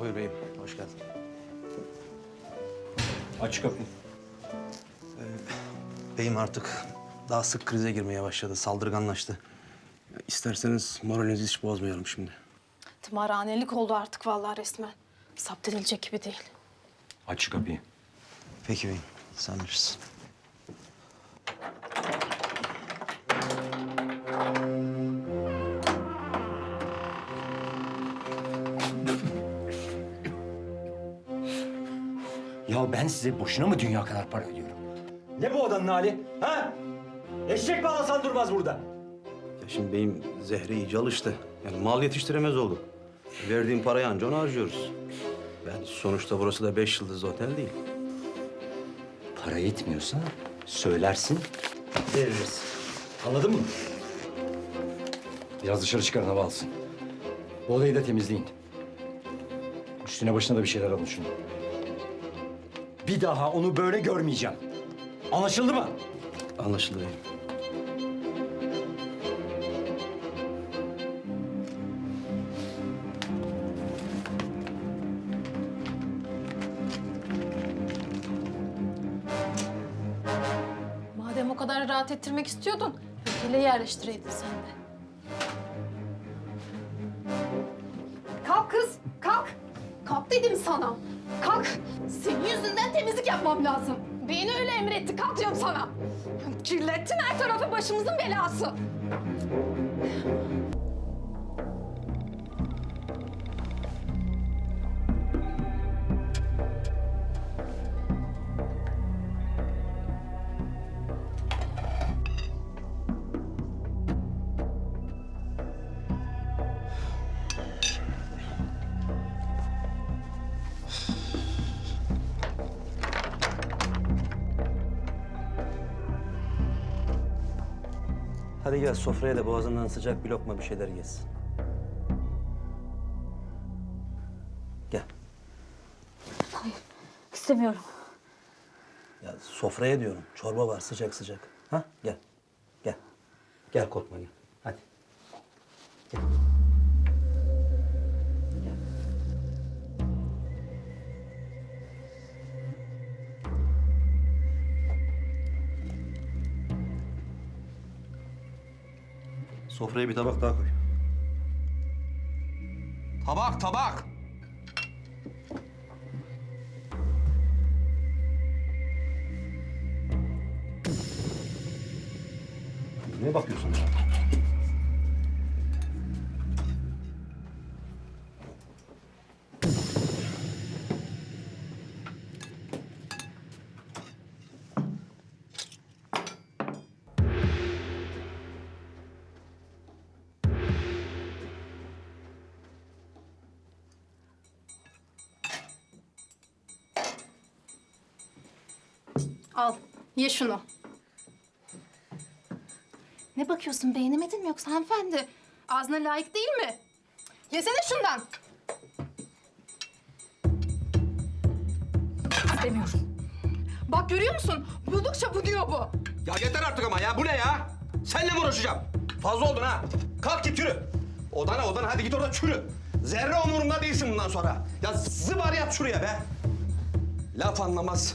Buyur beyim, hoş geldin. Aç kapıyı. Beyim artık daha sık krize girmeye başladı, saldırganlaştı. Ya İsterseniz moralinizi hiç bozmayalım şimdi. Tımarhanelik oldu artık vallahi resmen. Zapt edilecek gibi değil. Aç kapıyı. Peki beyim, sen bilirsin. Ya ben size boşuna mı dünya kadar para ödüyorum? Ne bu odanın hali? Ha? Eşek bağlasan durmaz burada. Ya şimdi beyim Zehre iyice alıştı. Yani mal yetiştiremez olduk. Verdiğim parayı anca ona harcıyoruz. Yani sonuçta burası da beş yıldızlı otel değil. Para yetmiyorsa söylersin, veririz. Anladın mı? Biraz dışarı çıkarın hava alsın. Bu odayı da temizleyin. Üstüne başına da bir şeyler alın şunu. Bir daha onu böyle görmeyeceğim. Anlaşıldı mı? Anlaşıldı beyim. Madem o kadar rahat ettirmek istiyordun, otele yerleştireydin sen de. Kalk kız, kalk. Kalk dedim sana. Kalk. Senin yüzünden temizlik yapmam lazım. Beni öyle emretti, kalk diyorum sana. Kirlettin her tarafı başımızın belası. Hadi gel sofraya da boğazından sıcak bir lokma bir şeyler yesin. Gel. İstemiyorum. Ya sofraya diyorum. Çorba var sıcak sıcak. Ha? Gel. Gel. Gel korkma gel. Hadi. Gel. Sofraya bir tabak daha koy. Tabak, tabak. Ne bakıyorsun ya? Al, ye şunu. Ne bakıyorsun, beğenemedin mi yoksa hanımefendi? Ağzına layık değil mi? Yesene şundan. İstemiyorum. Bak görüyor musun? Buldukça buduyor bu. Ya yeter artık ama ya. Bu ne ya? Seninle mi uğraşacağım? Fazla oldun ha. Kalk git yürü. Odana odana hadi git orada çürü. Zerre umurumda değilsin bundan sonra. Ya zıbar yat şuraya be. Laf anlamaz.